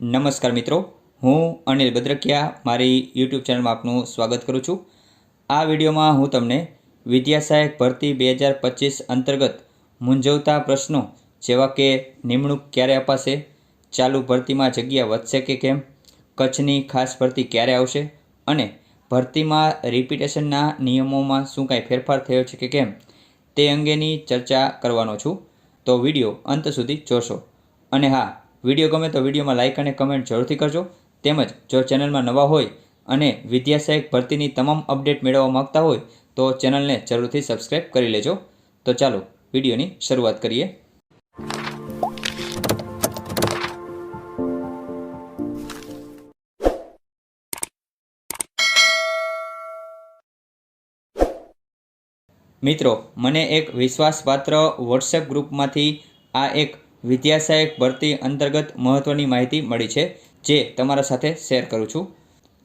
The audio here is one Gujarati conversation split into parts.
નમસ્કાર મિત્રો. હું અનિલ બદ્રકિયા, મારી યુટ્યુબ ચેનલમાં આપનું સ્વાગત કરું છું. આ વિડીયોમાં હું તમને વિદ્યા સહાયક ભરતી બે હજાર પચીસ અંતર્ગત મૂંઝવતા પ્રશ્નો જેવા કે નિમણૂક ક્યારે અપાશે, ચાલુ ભરતીમાં જગ્યા વધશે કે કેમ, કચ્છની ખાસ ભરતી ક્યારે આવશે અને ભરતીમાં રિપીટેશનના નિયમોમાં શું કાંઈ ફેરફાર થયો છે કે કેમ, તે અંગેની ચર્ચા કરવાનો છું. તો વીડિયો અંત સુધી જોશો. અને હા વીડિયો ગમે તો વિડીયોમાં લાઇક અને કમેન્ટ જરૂરથી કરજો. તેમજ જો ચેનલમાં નવા હોય અને વિદ્યા સહાયક ભરતીની તમામ અપડેટ મેળવવા માગતા હોય તો ચેનલને જરૂરથી સબસ્ક્રાઈબ કરી લેજો. તો ચાલો વિડીયોની શરૂઆત કરીએ. મિત્રો, મને એક વિશ્વાસપાત્ર વોટ્સએપ ગ્રુપમાંથી આ એક વિદ્યા સહાયક ભરતી અંતર્ગત મહત્ત્વની માહિતી મળી છે, જે તમારા સાથે શેર કરું છું.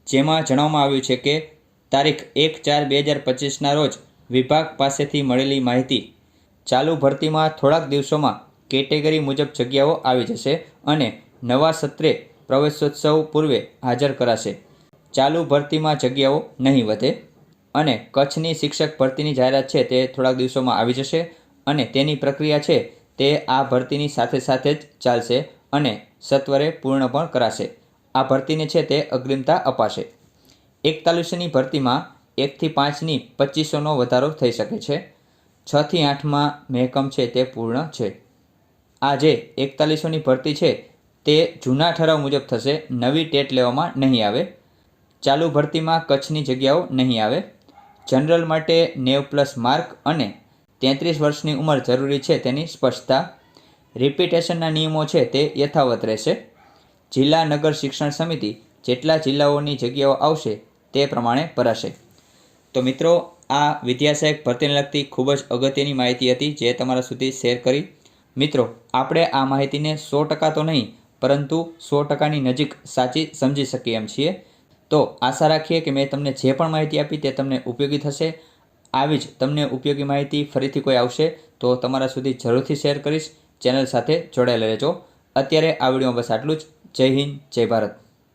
જેમાં જણાવવામાં આવ્યું છે કે, તારીખ એક ચાર બે હજાર પચીસના રોજ વિભાગ પાસેથી મળેલી માહિતી ચાલુ ભરતીમાં થોડાક દિવસોમાં કેટેગરી મુજબ જગ્યાઓ આવી જશે અને નવા સત્રે પ્રવેશોત્સવ પૂર્વે હાજર કરાશે. ચાલુ ભરતીમાં જગ્યાઓ નહીં વધે અને કચ્છની શિક્ષક ભરતીની જાહેરાત છે તે થોડાક દિવસોમાં આવી જશે અને તેની પ્રક્રિયા છે તે આ ભરતીની સાથે સાથે જ ચાલશે અને સત્વરે પૂર્ણ પણ કરાશે. આ ભરતીને છે તે અગ્રિમતા અપાશે. એકતાલીસની ભરતીમાં એકથી પાંચની પચીસોનો વધારો થઈ શકે છે. છથી આઠમાં મહેકમ છે તે પૂર્ણ છે. આ જે એકતાલીસોની ભરતી છે તે જૂના ઠરાવ મુજબ થશે. નવી ટેટ લેવામાં નહીં આવે. ચાલુ ભરતીમાં કચ્છની જગ્યાઓ નહીં આવે. જનરલ માટે નેવ પ્લસ માર્ક અને તેત્રીસ વર્ષની ઉંમર જરૂરી છે તેની સ્પષ્ટતા. રિપીટેશનના નિયમો છે તે યથાવત રહેશે. જિલ્લા નગર શિક્ષણ સમિતિ જેટલા જિલ્લાઓની જગ્યાઓ આવશે તે પ્રમાણે ભરાશે. તો મિત્રો, આ વિદ્યાસહાયક ભરતીને લગતી ખૂબ જ અગત્યની માહિતી હતી જે તમારા સુધી શેર કરી. મિત્રો, આપણે આ માહિતીને સો ટકા તો નહીં, પરંતુ સો ટકાની નજીક સાચી સમજી શકીએ એમ છીએ. તો આશા રાખીએ કે મેં તમને જે પણ માહિતી આપી તે તમને ઉપયોગી થશે. આવી જ તમને ઉપયોગી માહિતી ફરીથી કોઈ આવશે તો તમારા સુધી જરૂરથી શેર કરીશ. ચેનલ સાથે જોડાયેલા રહેજો. અત્યારે આ વિડીયોમાં બસ આટલું જ. જય હિન્દ, જય ભારત.